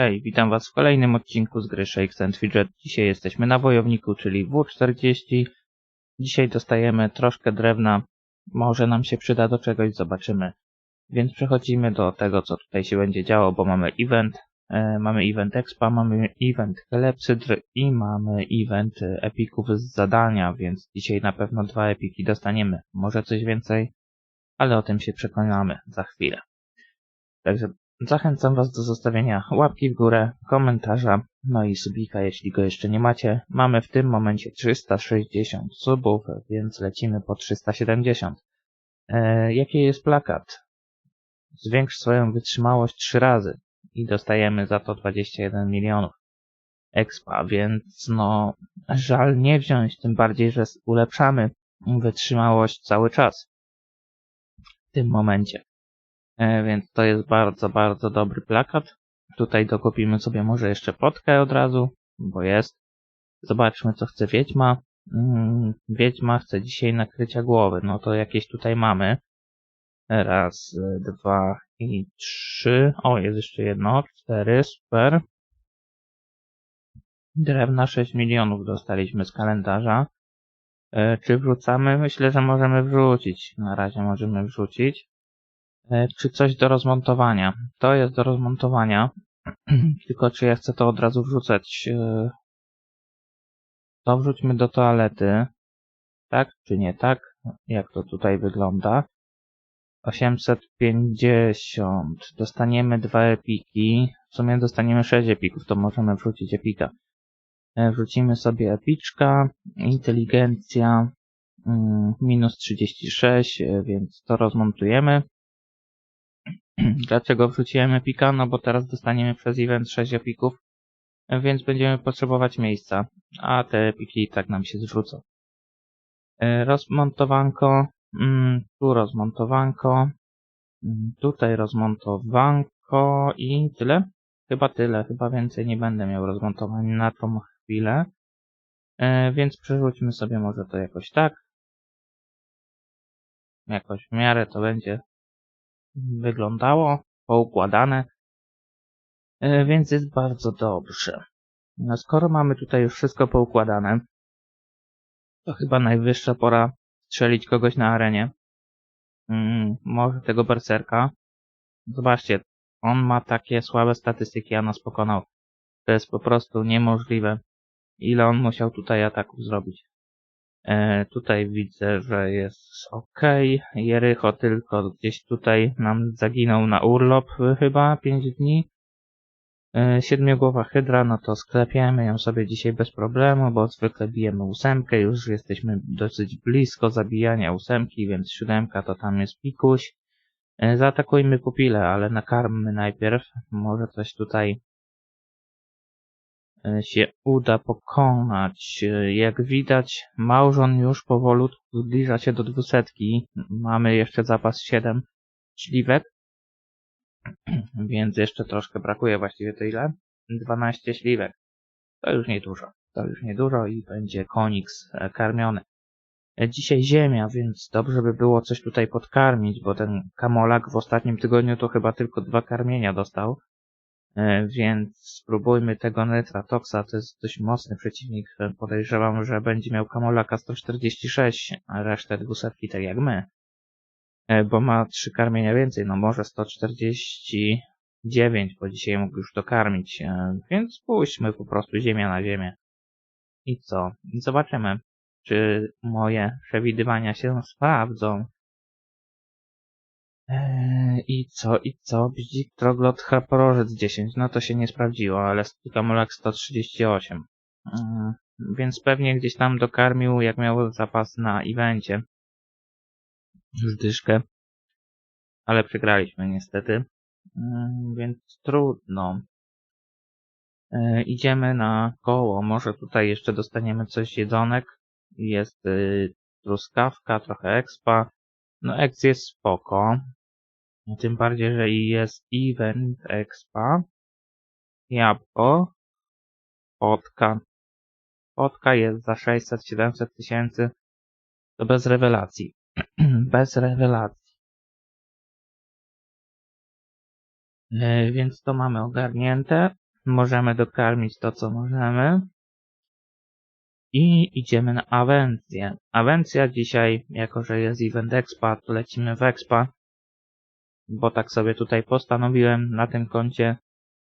Hej, witam Was w kolejnym odcinku z gry Shakes and Fidget. Dzisiaj jesteśmy na wojowniku, czyli W40. Dzisiaj dostajemy troszkę drewna. Może nam się przyda do czegoś, zobaczymy. Więc przechodzimy do tego, co tutaj się będzie działo, bo mamy event. E, mamy event Expa, mamy event Klepsydr i mamy event e, epików z zadania, więc dzisiaj na pewno dwa epiki dostaniemy. Może coś więcej, ale o tym się przekonamy za chwilę. Także Zachęcam Was do zostawienia łapki w górę, komentarza, no i subika, jeśli go jeszcze nie macie. Mamy w tym momencie 360 subów, więc lecimy po 370. E, jaki jest plakat? Zwiększ swoją wytrzymałość 3 razy i dostajemy za to 21 milionów expa, więc no żal nie wziąć, tym bardziej, że ulepszamy wytrzymałość cały czas w tym momencie. E, więc to jest bardzo, bardzo dobry plakat. Tutaj dokupimy sobie może jeszcze potkę od razu, bo jest. Zobaczmy, co chce Wiedźma. Mm, Wiedźma chce dzisiaj nakrycia głowy. No to jakieś tutaj mamy. Raz, dwa i trzy. O, jest jeszcze jedno. Cztery, super. Drewna 6 milionów dostaliśmy z kalendarza. E, czy wrzucamy? Myślę, że możemy wrzucić. Na razie możemy wrzucić. E, czy coś do rozmontowania? To jest do rozmontowania, tylko czy ja chcę to od razu wrzucać? E, to wrzućmy do toalety. Tak czy nie tak? Jak to tutaj wygląda? 850. Dostaniemy dwa epiki. W sumie dostaniemy 6 epików, to możemy wrzucić epika. E, wrzucimy sobie epiczka. Inteligencja mm, minus 36, więc to rozmontujemy. Dlaczego wrzuciłem epika? No bo teraz dostaniemy przez event 6 epików, więc będziemy potrzebować miejsca, a te epiki i tak nam się zrzucą. E, rozmontowanko, mm, tu rozmontowanko, mm, tutaj rozmontowanko i tyle? Chyba tyle, chyba więcej nie będę miał rozmontowań na tą chwilę. E, więc przerzućmy sobie może to jakoś tak. Jakoś w miarę to będzie wyglądało, poukładane, e, więc jest bardzo dobrze. No skoro mamy tutaj już wszystko poukładane, to chyba najwyższa pora strzelić kogoś na arenie. Mm, może tego berserka. Zobaczcie, on ma takie słabe statystyki, a nas pokonał. To jest po prostu niemożliwe. Ile on musiał tutaj ataków zrobić. E, tutaj widzę, że jest ok. Jerycho tylko gdzieś tutaj nam zaginął na urlop chyba 5 dni. E, siedmiogłowa hydra, no to sklepiemy ją sobie dzisiaj bez problemu, bo zwykle bijemy ósemkę, już jesteśmy dosyć blisko zabijania ósemki, więc siódemka to tam jest pikuś. E, zaatakujmy pupile, ale nakarmmy najpierw. Może coś tutaj E, się uda pokonać. E, jak widać, małżon już powolutku zbliża się do dwusetki. Mamy jeszcze zapas 7 śliwek, więc jeszcze troszkę brakuje, właściwie to ile? 12 śliwek. To już niedużo. To już niedużo i będzie koniks e, karmiony. Dzisiaj ziemia, więc dobrze by było coś tutaj podkarmić, bo ten kamolak w ostatnim tygodniu to chyba tylko dwa karmienia dostał. E, więc spróbujmy tego Netratoxa, to jest dość mocny przeciwnik. Podejrzewam, że będzie miał Kamolaka 146, a resztę dwusetki tak jak my. E, bo ma trzy karmienia więcej, no może 149, bo dzisiaj mógł już dokarmić. E, więc pójdźmy po prostu ziemia na ziemię. I co? I zobaczymy, czy moje przewidywania się sprawdzą. Eee, I co, i co? Bzik, troglot, chaporożec 10. No to się nie sprawdziło, ale Stukamolak 138. Eee, więc pewnie gdzieś tam dokarmił, jak miał zapas na evencie. Już dyszkę. Ale przegraliśmy niestety. Eee, więc trudno. Idziemy na koło. Może tutaj jeszcze dostaniemy coś jedzonek. Jest y, truskawka, trochę expa. No, ex jest spoko. Tym bardziej, że jest Event Expa, Jabłko, Potka. Potka jest za 600-700 tysięcy. To bez rewelacji. bez rewelacji. E, więc to mamy ogarnięte. możemy dokarmić to, co możemy. I idziemy na Awencję. Awencja dzisiaj, jako że jest event Expa, to lecimy w Expa. Bo tak sobie tutaj postanowiłem na tym koncie,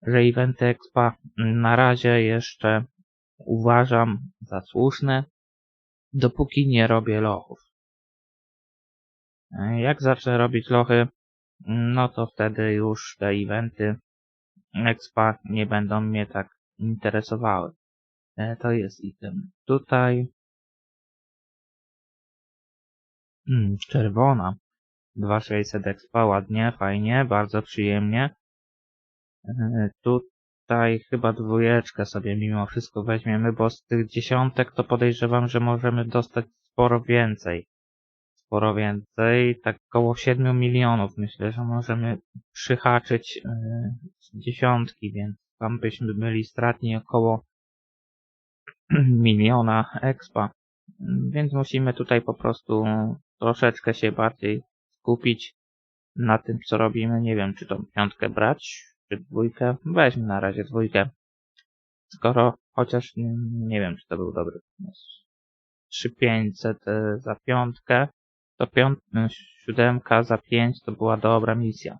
że event Expa na razie jeszcze uważam za słuszne, dopóki nie robię lochów. Jak zacznę robić lochy, no to wtedy już te eventy Expa nie będą mnie tak interesowały. E, to jest item. Tutaj hmm, czerwona. 2600 expa, ładnie, fajnie, bardzo przyjemnie. E, tutaj chyba dwójeczkę sobie mimo wszystko weźmiemy, bo z tych dziesiątek to podejrzewam, że możemy dostać sporo więcej. Sporo więcej, tak około 7 milionów myślę, że możemy przyhaczyć e, dziesiątki, więc tam byśmy byli stratni około miliona expa. Więc musimy tutaj po prostu troszeczkę się bardziej skupić na tym, co robimy. Nie wiem, czy tą piątkę brać, czy dwójkę. Weźmy na razie dwójkę. Skoro chociaż nie, nie wiem, czy to był dobry pomysł. 3500 e, za piątkę, to piąt, e, siódemka za 5 to była dobra misja.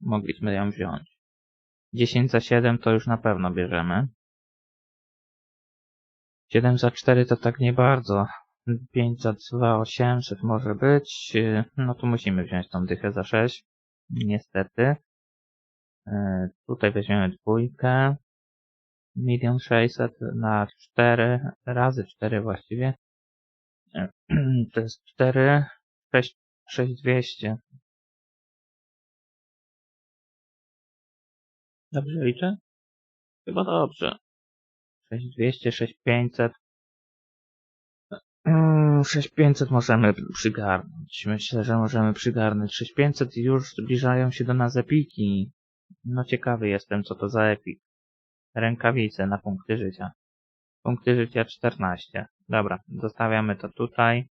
Mogliśmy ją wziąć. 10 za 7 to już na pewno bierzemy. 7 za 4 to tak nie bardzo. 5 za 2, 800 może być. No tu musimy wziąć tą dychę za 6. Niestety. E, tutaj weźmiemy dwójkę. Milion 600 na 4 razy 4 właściwie. To jest 4, 6, 6200. Dobrze liczę? Chyba dobrze. 6200, 6500. 6500 możemy przygarnąć. Myślę, że możemy przygarnąć. 6500 już zbliżają się do nas epiki. No ciekawy jestem, co to za epik. Rękawice na punkty życia. Punkty życia 14. Dobra, zostawiamy to tutaj.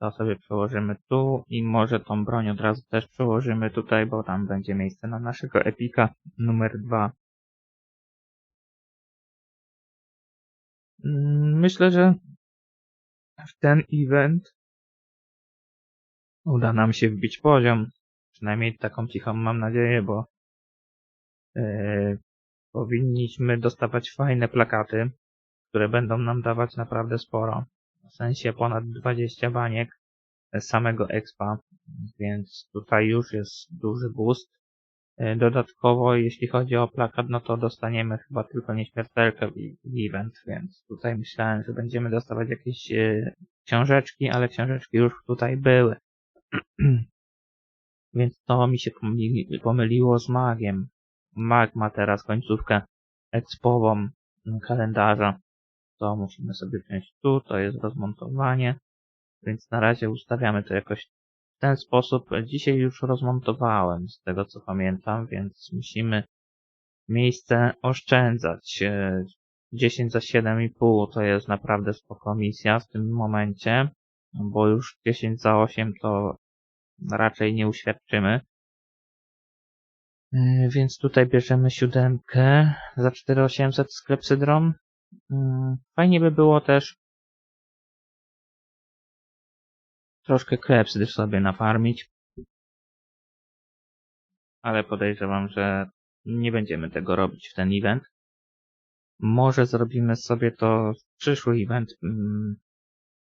To sobie przełożymy tu i może tą broń od razu też przełożymy tutaj, bo tam będzie miejsce na naszego epika numer 2. Mm, myślę, że w ten event uda nam się wbić poziom. Przynajmniej taką cichą mam nadzieję, bo yy, powinniśmy dostawać fajne plakaty, które będą nam dawać naprawdę sporo. W sensie ponad 20 baniek samego expa, więc tutaj już jest duży boost. E, dodatkowo, jeśli chodzi o plakat, no to dostaniemy chyba tylko nieśmiertelkę w event, więc tutaj myślałem, że będziemy dostawać jakieś e, książeczki, ale książeczki już tutaj były. więc to mi się pomyliło z magiem. Mag ma teraz końcówkę expową kalendarza. To musimy sobie wziąć tu, to jest rozmontowanie. Więc na razie ustawiamy to jakoś ten sposób dzisiaj już rozmontowałem, z tego co pamiętam, więc musimy miejsce oszczędzać. 10 za 7,5 to jest naprawdę spoko misja w tym momencie, bo już 10 za 8 to raczej nie uświadczymy. E, więc tutaj bierzemy siódemkę za 4800 z klepsydrą. Mm, fajnie by było też troszkę klepsydr sobie nafarmić. Ale podejrzewam, że nie będziemy tego robić w ten event. Może zrobimy sobie to w przyszły event hmm,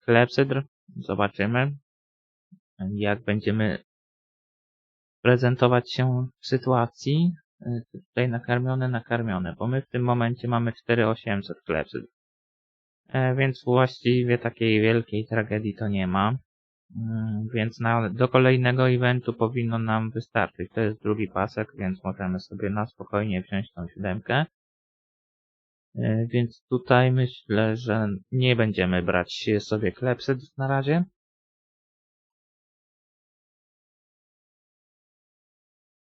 klepsydr. Zobaczymy, jak będziemy prezentować się w sytuacji. Tutaj nakarmione, nakarmione, bo my w tym momencie mamy 4800 klepsydr. E, więc właściwie takiej wielkiej tragedii to nie ma. Mm, więc na, do kolejnego eventu powinno nam wystarczyć. To jest drugi pasek, więc możemy sobie na spokojnie wziąć tą siódemkę. E, więc tutaj myślę, że nie będziemy brać sobie klepsyd na razie.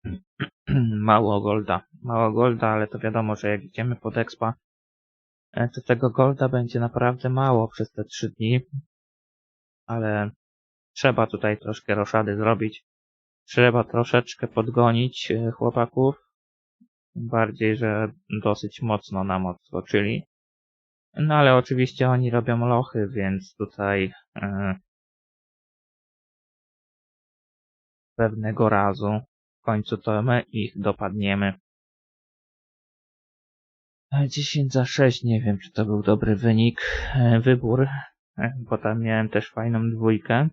Mało golda. Mało golda, ale to wiadomo, że jak idziemy pod expa, e, to tego golda będzie naprawdę mało przez te trzy dni. Ale Trzeba tutaj troszkę roszady zrobić. Trzeba troszeczkę podgonić e, chłopaków. Bardziej, że dosyć mocno nam odskoczyli. No ale oczywiście oni robią lochy, więc tutaj e, pewnego razu w końcu to my ich dopadniemy. E, 10 za 6, nie wiem czy to był dobry wynik, e, wybór, e, bo tam miałem też fajną dwójkę.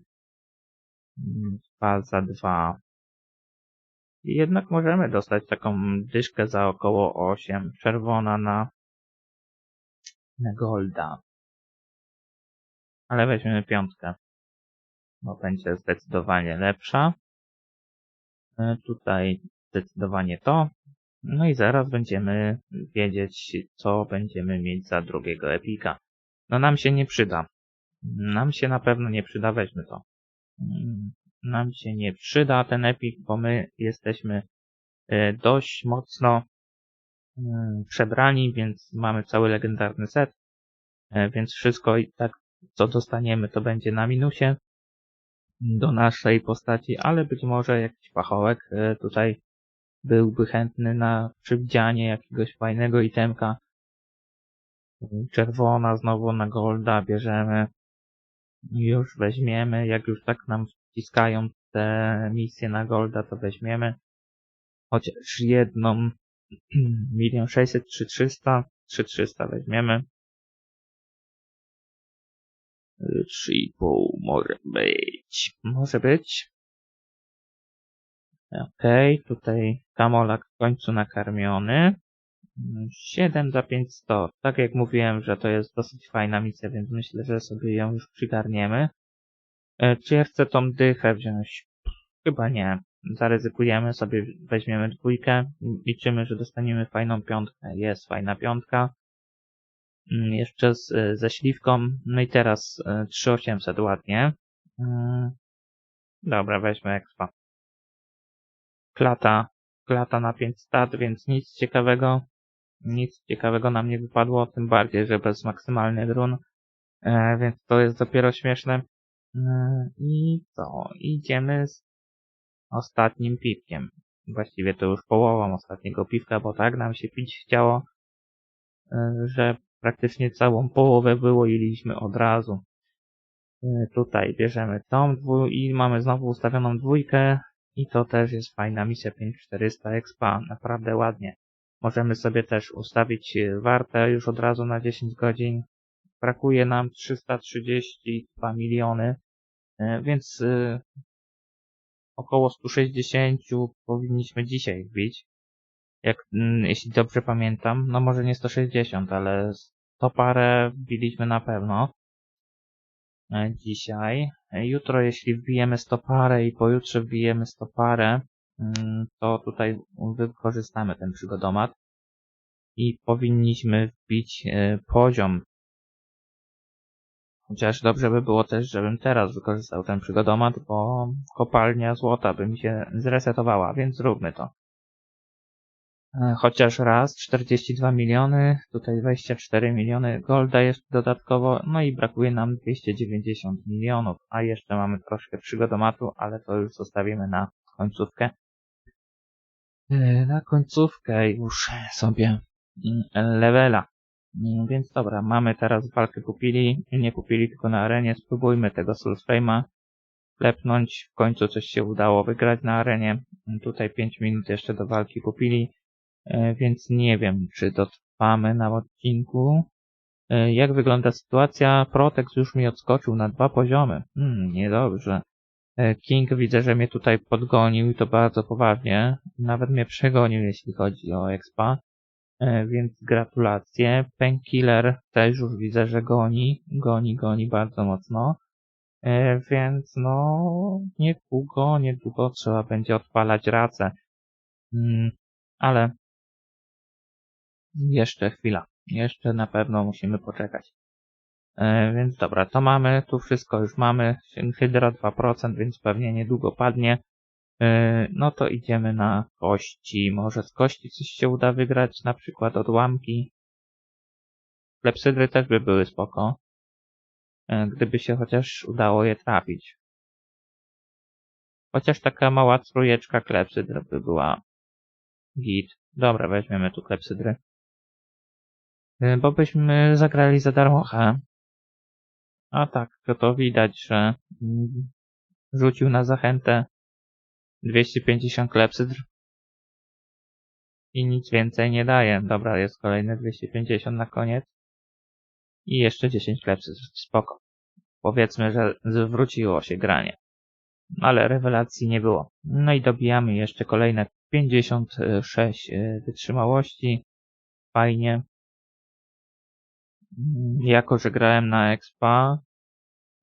2 za 2. I jednak możemy dostać taką dyszkę za około 8. Czerwona na, na golda. Ale weźmiemy piątkę. Bo będzie zdecydowanie lepsza. E, Tutaj zdecydowanie to. No i zaraz będziemy wiedzieć, co będziemy mieć za drugiego epika. No nam się nie przyda. Nam się na pewno nie przyda, weźmy to. Mm, Nam się nie przyda ten epik, bo my jesteśmy e, dość mocno mm, przebrani, więc mamy cały legendarny set. E, Więc wszystko i tak, co dostaniemy, to będzie na minusie do naszej postaci, ale być może jakiś pachołek e, tutaj byłby chętny na przywdzianie jakiegoś fajnego itemka. Czerwona znowu na golda bierzemy. Już weźmiemy, jak już tak nam wciskają te misje na golda, to weźmiemy. Chociaż jedną milion sześćset, trzy trzysta, trzy trzysta weźmiemy. Trzy i pół może być. Może być. Okej, tutaj Kamolak w końcu nakarmiony. 7 za 500. Tak jak mówiłem, że to jest dosyć fajna misja, więc myślę, że sobie ją już przygarniemy. E, Czy ja chcę tą dychę wziąć? Chyba nie. Zaryzykujemy sobie, weźmiemy dwójkę. Liczymy, że dostaniemy fajną piątkę. Jest fajna piątka. Mm, Jeszcze z, ze śliwką. No i teraz e, 3800 ładnie. Mm, Dobra, weźmy expa. Klata, klata na 5 stat, więc nic ciekawego. Nic ciekawego nam nie wypadło, tym bardziej, że bez maksymalnych run. E, więc to jest dopiero śmieszne. E, I co? Idziemy z ostatnim piwkiem. Właściwie to już połową ostatniego piwka, bo tak nam się pić chciało, e, że praktycznie całą połowę wyłoiliśmy od razu. Tutaj bierzemy tą dwu i mamy znowu ustawioną dwójkę i to też jest fajna misja 5400 expa, naprawdę ładnie. Możemy sobie też ustawić e, wartę już od razu na 10 godzin. Brakuje nam 332 miliony, e, więc e, około 160 powinniśmy dzisiaj wbić. Jak, mm, jeśli dobrze pamiętam, no może nie 160, ale 100 parę wbiliśmy na pewno dzisiaj. Jutro, jeśli wbijemy 100 parę i pojutrze wbijemy 100 parę, to tutaj wykorzystamy ten przygodomat i powinniśmy wbić e, poziom. Chociaż dobrze by było też, żebym teraz wykorzystał ten przygodomat, bo kopalnia złota by mi się zresetowała, więc zróbmy to. E, Chociaż raz 42 miliony, tutaj 24 miliony golda jeszcze dodatkowo, no i brakuje nam 290 milionów, a jeszcze mamy troszkę przygodomatu, ale to już zostawimy na końcówkę. E, Na końcówkę już sobie mm, levela. Mm, Więc dobra, mamy teraz walkę kupili, nie kupili tylko na arenie, spróbujmy tego Soulsframe'a klepnąć, w końcu coś się udało wygrać na arenie. Tutaj 5 minut jeszcze do walki kupili, e, więc nie wiem, czy dotrwamy na odcinku. E, Jak wygląda sytuacja? Protex już mi odskoczył na dwa poziomy. Hmm, niedobrze. E, King widzę, że mnie tutaj podgonił i to bardzo poważnie. Nawet mnie przegonił, jeśli chodzi o expa. E, Więc gratulacje. Painkiller też już widzę, że goni. Goni, goni bardzo mocno. E, Więc no, niedługo, niedługo trzeba będzie odpalać racę. Mm, Ale jeszcze chwila. Jeszcze na pewno musimy poczekać. E, Więc dobra, to mamy, tu wszystko już mamy. Hydra 2%, więc pewnie niedługo padnie. E, No to idziemy na kości. Może z kości coś się uda wygrać, na przykład odłamki. Klepsydry też by były spoko. E, Gdyby się chociaż udało je trafić. Chociaż taka mała trójeczka klepsydr by była Git. Dobra, weźmiemy tu klepsydry. Bo byśmy zagrali za darmochę. A tak, to, to widać, że mm, rzucił na zachętę 250 klepsydr. I nic więcej nie daje. Dobra, jest kolejne 250 na koniec. I jeszcze 10 klepsydr. Spoko. Powiedzmy, że zwróciło się granie. Ale rewelacji nie było. No i dobijamy jeszcze kolejne 56 y, wytrzymałości. Fajnie. Mm, Jako, że grałem na Expa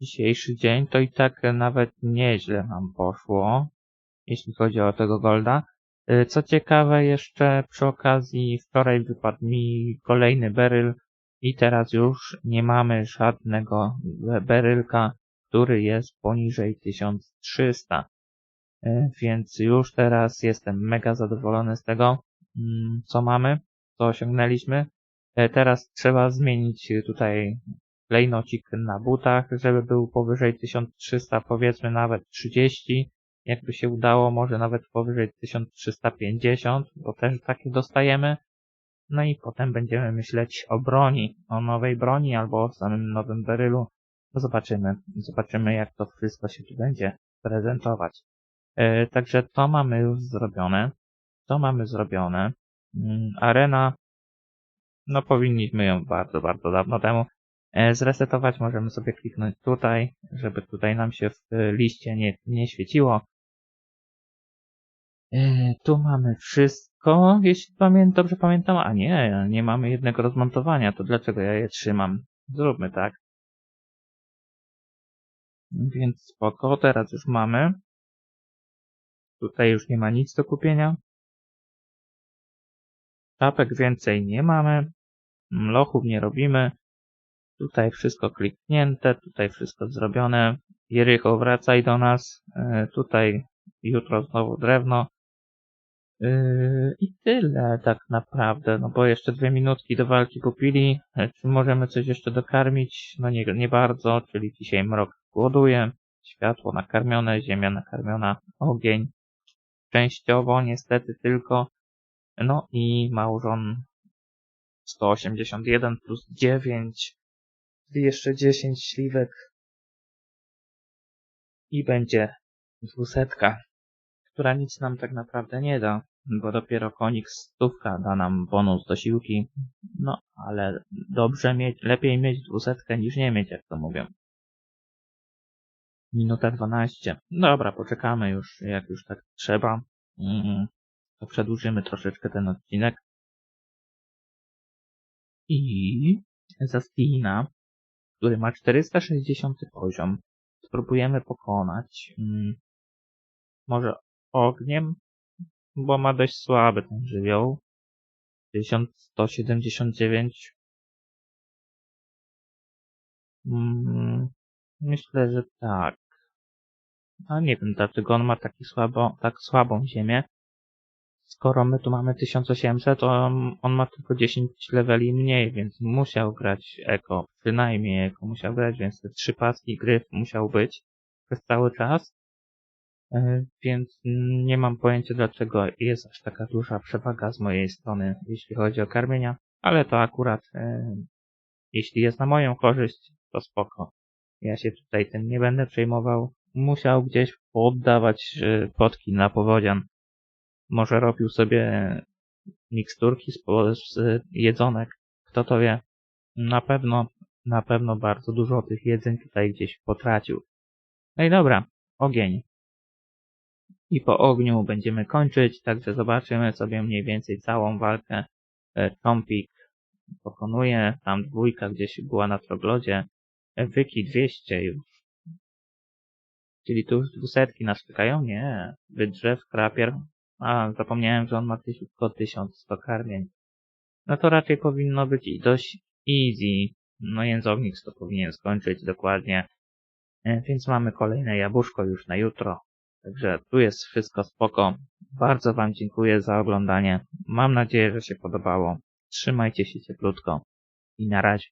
dzisiejszy dzień, to i tak nawet nieźle nam poszło, jeśli chodzi o tego Golda. Y, Co ciekawe, jeszcze przy okazji wczoraj wypadł mi kolejny beryl i teraz już nie mamy żadnego berylka, który jest poniżej 1300. Y, Więc już teraz jestem mega zadowolony z tego, mm, co mamy, co osiągnęliśmy. E, Teraz trzeba zmienić tutaj klejnocik na butach, żeby był powyżej 1300, powiedzmy nawet 30. Jakby się udało, może nawet powyżej 1350, bo też takie dostajemy. No i potem będziemy myśleć o broni, o nowej broni albo o samym nowym berylu. Zobaczymy, zobaczymy jak to wszystko się tu będzie prezentować. E, Także to mamy już zrobione. To mamy zrobione. Mm, Arena no powinniśmy ją bardzo, bardzo dawno temu zresetować. Możemy sobie kliknąć tutaj, żeby tutaj nam się w e, liście nie, nie świeciło. E, Tu mamy wszystko, jeśli pamiętam, dobrze pamiętam. A nie, nie mamy jednego rozmontowania. To dlaczego ja je trzymam? Zróbmy tak. Więc spoko, teraz już mamy. Tutaj już nie ma nic do kupienia. Czapek więcej nie mamy. Lochów nie robimy. Tutaj wszystko kliknięte, tutaj wszystko zrobione. Jericho wracaj do nas. E, Tutaj jutro znowu drewno. Yy, I tyle tak naprawdę, no bo jeszcze dwie minutki do walki kupili. E, Czy możemy coś jeszcze dokarmić? No nie, nie bardzo, czyli dzisiaj mrok głoduje. Światło nakarmione, ziemia nakarmiona, ogień. Częściowo niestety tylko. No i małżon 181 plus 9, czyli jeszcze 10 śliwek i będzie dwusetka, która nic nam tak naprawdę nie da, bo dopiero konik stówka da nam bonus do siłki, no ale dobrze mieć, lepiej mieć dwusetkę niż nie mieć, jak to mówią. Minuta 12. Dobra, poczekamy już, jak już tak trzeba. Mm, to przedłużymy troszeczkę ten odcinek. I Zastina, który ma 460 poziom, spróbujemy pokonać. Mm, może ogniem, bo ma dość słaby ten żywioł. 1179. Mm, myślę, że tak. A nie wiem dlaczego on ma taki słabo, tak słabą ziemię. Skoro my tu mamy 1800, to on, on ma tylko 10 leveli mniej, więc musiał grać Eko. Przynajmniej Eko musiał grać, więc te trzy paski gryf musiał być przez cały czas. E, Więc nie mam pojęcia dlaczego jest aż taka duża przewaga z mojej strony, jeśli chodzi o karmienia, ale to akurat, e, jeśli jest na moją korzyść, to spoko. Ja się tutaj tym nie będę przejmował. Musiał gdzieś poddawać e, potki na powodzian. Może robił sobie miksturki z, z jedzonek. Kto to wie? Na pewno, na pewno bardzo dużo tych jedzeń tutaj gdzieś potracił. No i dobra, ogień. I po ogniu będziemy kończyć, także zobaczymy sobie mniej więcej całą walkę. E, Tompik pokonuje, tam dwójka gdzieś była na troglodzie. Wyki 200 już. Czyli tu już dwusetki nas czekają? Nie. Wydrzew, krapier. A, zapomniałem, że on ma tylko 1100 karmień. No to raczej powinno być dość easy. No jęzownik to powinien skończyć dokładnie. E, Więc mamy kolejne jabłuszko już na jutro. Także tu jest wszystko spoko. Bardzo Wam dziękuję za oglądanie. Mam nadzieję, że się podobało. Trzymajcie się cieplutko i na razie.